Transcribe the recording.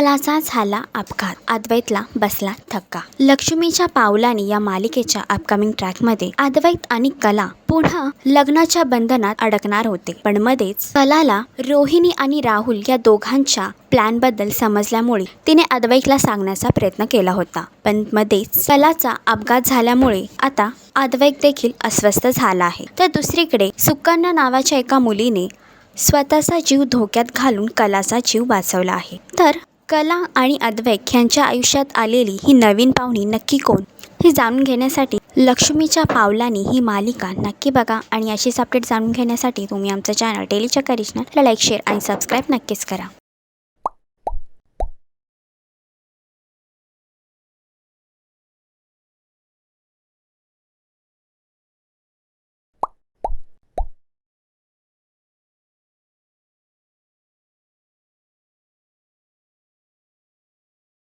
कलाचा झाला अपघात. अद्वैतला बसला धक्का. लक्ष्मीच्या पावलाने या मालिकेच्या अपकमिंग ट्रॅकमध्ये अद्वैत आणि कला पुन्हा लग्नाच्या बंधनात अडकणार होते. पण मध्येच कलाला रोहिणी आणि राहुल या दोघांच्या प्लॅनबद्दल समजल्यामुळे तिने अद्वैतला सांगण्याचा प्रयत्न केला होता. पण मध्येच कलाचा अपघात झाल्यामुळे आता अद्वैत देखील अस्वस्थ झाला आहे. तर दुसरीकडे सुकन्या नावाच्या एका मुलीने स्वतःचा जीव धोक्यात घालून कलाचा जीव वाचवला आहे. तर कला आणि अद्वैक यांच्या आयुष्यात आलेली ही नवीन पाहुणी नक्की कोण? हे जाणून घेण्यासाठी लक्ष्मीच्या पावलांनी ही मालिका नक्की बघा आणि अशीच अपडेट जाणून घेण्यासाठी तुम्ही आमचं चॅनल डेलीच्या करिश्नरला लाईक शेअर आणि सबस्क्राईब नक्कीच करा.